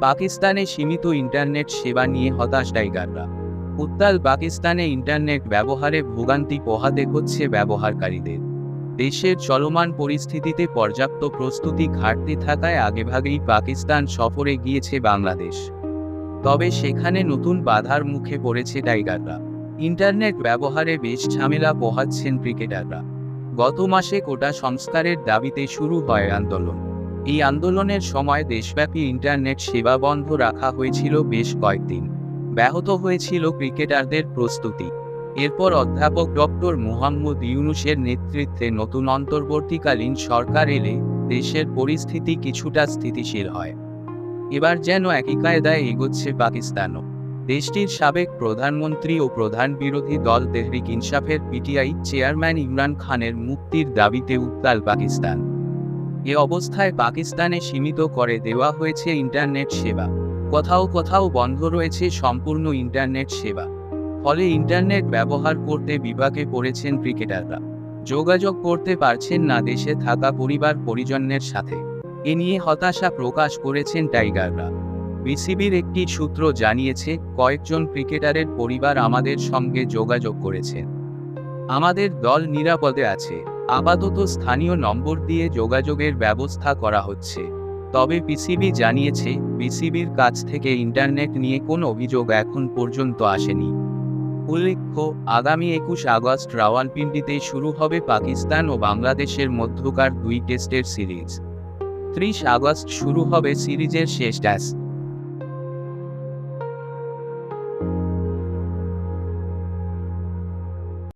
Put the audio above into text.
পাকিস্তানে সীমিত ইন্টারনেট সেবা নিয়ে হতাশ টাইগাররা। উত্তাল পাকিস্তানে ইন্টারনেট ব্যবহারে ভোগান্তি পোহাতে হচ্ছে ব্যবহারকারীদের। দেশের চলমান পরিস্থিতিতে পর্যাপ্ত প্রস্তুতি ঘাটতি থাকায় আগেভাগেই পাকিস্তান সফরে গিয়েছে বাংলাদেশ। তবে সেখানে নতুন বাধার মুখে পড়েছে টাইগাররা। ইন্টারনেট ব্যবহারে বেশ ঝামেলা পোহাচ্ছেন ক্রিকেটাররা। গত মাসে কোটা সংস্কারের দাবিতে শুরু হয় আন্দোলন। এই আন্দোলনের সময় দেশব্যাপী ইন্টারনেট সেবা বন্ধ রাখা হয়েছিল বেশ কয়েকদিন। ব্যাহত হয়েছিল ক্রিকেটারদের প্রস্তুতি। এরপর অধ্যাপক ডক্টর মুহাম্মদ ইউনুসের নেতৃত্বে নতুন অন্তর্বর্তীকালীন সরকার এলে দেশের পরিস্থিতি কিছুটা স্থিতিশীল হয়। এবার যেন একই কায়দায় এগোচ্ছে পাকিস্তানও। দেশটির সাবেক প্রধানমন্ত্রী ও প্রধান বিরোধী দল তেহরিক ইনসাফের পিটিআই চেয়ারম্যান ইমরান খানের মুক্তির দাবিতে উত্তাল পাকিস্তান। এ অবস্থায় পাকিস্তানে সীমিত করে দেওয়া হয়েছে ইন্টারনেট সেবা। কোথাও কোথাও বন্ধ রয়েছে সম্পূর্ণ ইন্টারনেট সেবা। ফলে ইন্টারনেট ব্যবহার করতে বিপাকে পড়েছেন ক্রিকেটাররা। যোগাযোগ করতে পারছেন না দেশে থাকা পরিবার পরিজনের সাথে। এ নিয়ে হতাশা প্রকাশ করেছেন টাইগাররা। বিসিবির একটি সূত্র জানিয়েছে, কয়েকজন ক্রিকেটারের পরিবার আমাদের সঙ্গে যোগাযোগ করেছেন আমাদের দল নিরাপদে আছে। আপাতত স্থানীয় নম্বর দিয়ে যোগাযোগের ব্যবস্থা করা হচ্ছে। তবে পিসিবি জানিয়েছে বিসিবির কাছ থেকে ইন্টারনেট নিয়ে কোনো অভিযোগ এখন পর্যন্ত আসেনি। উল্লেখ্য, আগামী একুশ আগস্ট রাওয়ালপিন্ডিতে শুরু হবে পাকিস্তান ও বাংলাদেশের মধ্যকার দুই টেস্টের সিরিজ। ত্রিশ আগস্ট শুরু হবে সিরিজের শেষ টেস্ট।